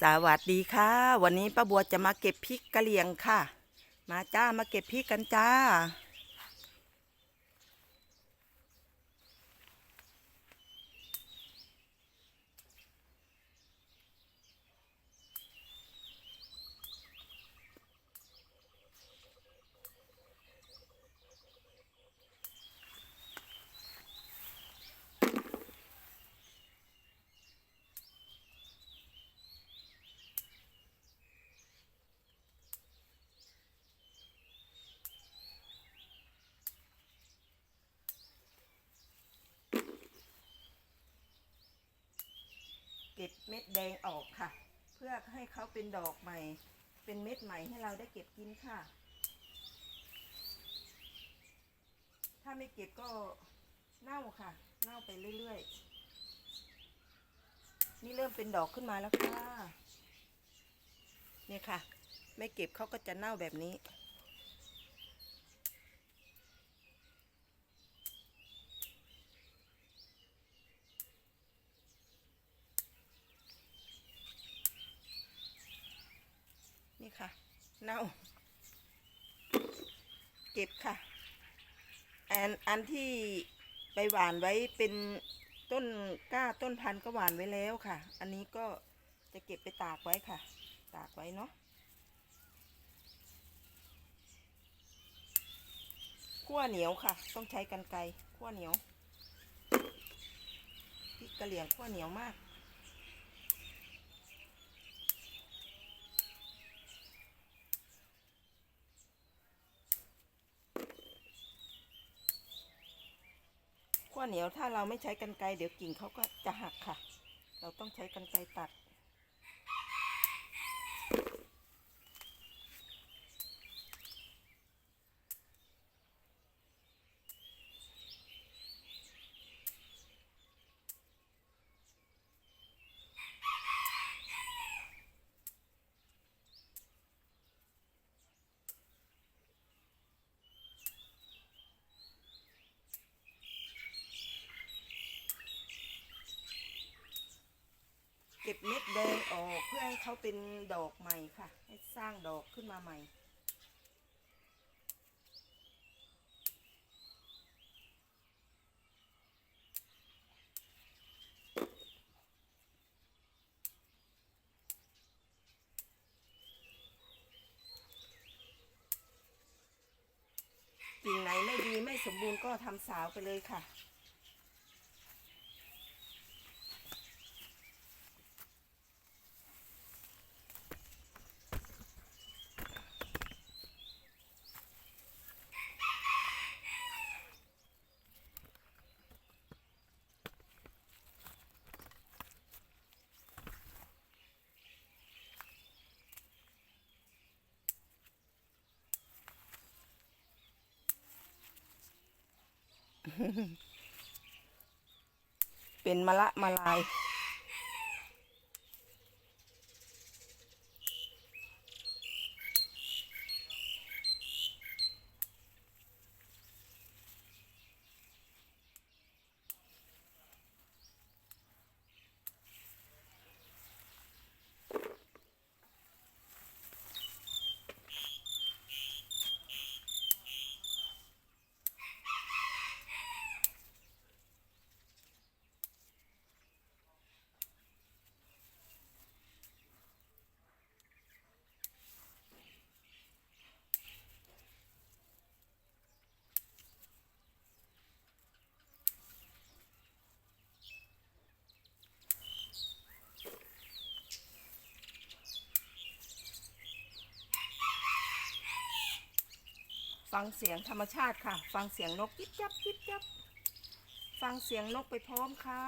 สวัสดีค่ะ วันนี้ป้าบัวจะมาเก็บพริกกะเหรี่ยงค่ะ มาจ้ามาเก็บพริกกันจ้า ก็บเม็ดแดงออกค่ะ เพื่อให้เขาเป็นดอกใหม่ เป็นเม็ดใหม่ให้เราได้เก็บกินค่ะ ถ้าไม่เก็บก็เน่าค่ะ เน่าไปเรื่อยๆ นี่เริ่มเป็นดอกขึ้นมาแล้วค่ะ เนี่ยค่ะ ไม่เก็บเขาก็จะเน่าแบบนี้ ค่ะ เน่า เก็บค่ะ อันอันที่ไปหวานไว้เป็นต้นกล้าต้นพันธุ์ก็หวานไว้แล้วค่ะ อันนี้ก็จะเก็บไปตากไว้ค่ะ ตากไว้เนาะขั้วเหนียวค่ะ ต้องใช้กันไกรขั้วเหนียวพริกกะเหรี่ยงขั้วเหนียวมาก ข้าวเหนียวถ้าเราไม่ใช้กันไกรเดี๋ยวกิ่งเขาก็จะหักค่ะ เราต้องใช้กันไกรตัด ก็บเม็ดแดงออกเพื่อให้เขาเป็นดอกใหม่ค่ะ ให้สร้างดอกขึ้นมาใหม่ กิ่งไหนไม่ดีไม่สมบูรณ์ก็ทำสาวไปเลยค่ะ เป็นมะละมาลาย ฟังเสียงธรรมชาติค่ะ ฟังเสียงนกจิ๊บจับจิ๊บจับ ฟังเสียงนกไปพร้อมค่ะ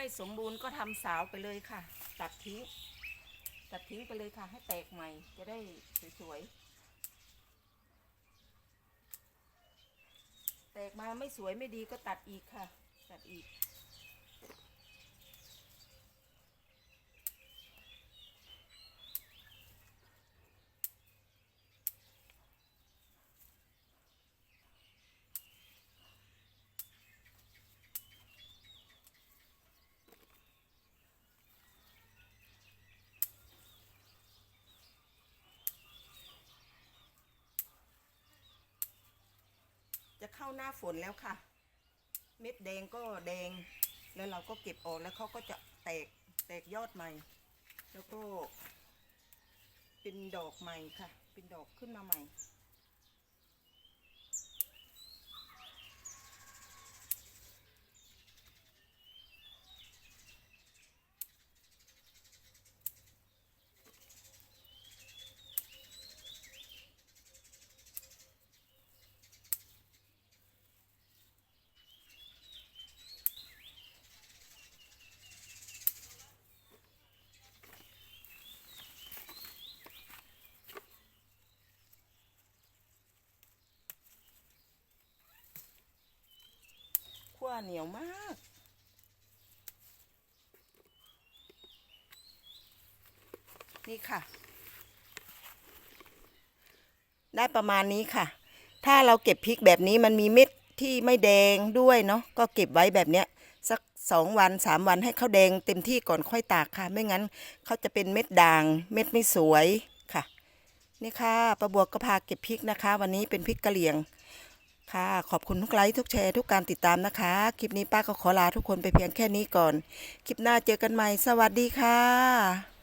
ไม่สมบูรณ์ก็ทำสาวไปเลยค่ะ ตัดทิ้ง ตัดทิ้งไปเลยค่ะ ให้แตกใหม่จะได้สวยๆ แตกมาไม่สวยไม่ดีก็ตัดอีกค่ะ ตัดอีก หน้าฝนแล้วค่ะ เม็ดแดงก็แดง แล้วเราก็เก็บออกแล้วเขาก็จะแตกแตกยอดใหม่ แล้วก็ เป็นดอกใหม่ค่ะ เป็นดอกขึ้นมาใหม่ ขั้วเหนียวมาก นี่ค่ะ ได้ประมาณนี้ค่ะ ถ้าเราเก็บพริกแบบนี้มันมีเม็ดที่ไม่แดงด้วยเนาะก็เก็บไว้แบบเนี้ยสักสองวันสามวันให้เขาแดงเต็มที่ก่อนค่อยตากค่ะ ไม่งั้นเขาจะเป็นเม็ดด่าง เม็ดไม่สวยค่ะ นี่ค่ะประบวกก็พาเก็บพริกนะคะ วันนี้เป็นพริกกะเหรี่ยง ค่ะ ขอบคุณทุกไลค์ทุกแชร์ทุกการติดตามนะคะ คลิปนี้ป้าก็ขอลาทุกคนไปเพียงแค่นี้ก่อน คลิปหน้าเจอกันใหม่ สวัสดีค่ะ